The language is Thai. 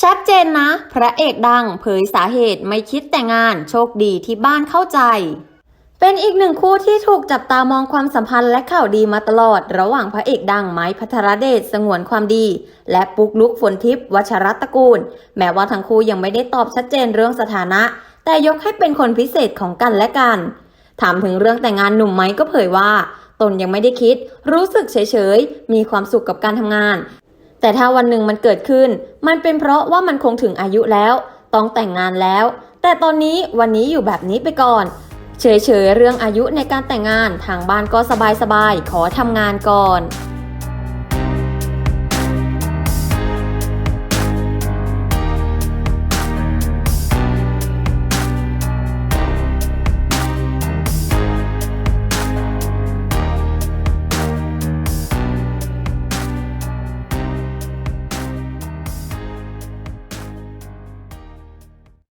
ชัดเจนนะ พระเอกดังเผยสาเหตุไม่คิดแต่งงานโชคดีที่บ้านเข้าใจ เป็นอีกหนึ่งคู่ที่ถูกจับตามองความสัมพันธ์และข่าวดีมาตลอด ระหว่างพระเอกดังไม้พัทรเดชสงวนความดี และปุ๊กลุกฝนทิพย์วัชรัตตระกูล แม้ว่าทั้งคู่ยังไม่ได้ตอบชัดเจนเรื่องสถานะ แต่ยกให้เป็นคนพิเศษของกันและกัน ถามถึงเรื่องแต่งงานหนุ่มไม้ก็เผยว่า ตนยังไม่ได้คิด รู้สึกเฉยๆมีความสุขกับการทำงาน แต่ถ้าวันหนึ่งมันเกิดขึ้น มันเป็นเพราะว่ามันคงถึงอายุแล้ว ต้องแต่งงานแล้ว แต่ตอนนี้วันนี้อยู่แบบนี้ไปก่อน เฉยๆเรื่องอายุในการแต่งงานทางบ้านก็สบายๆขอทำงานก่อน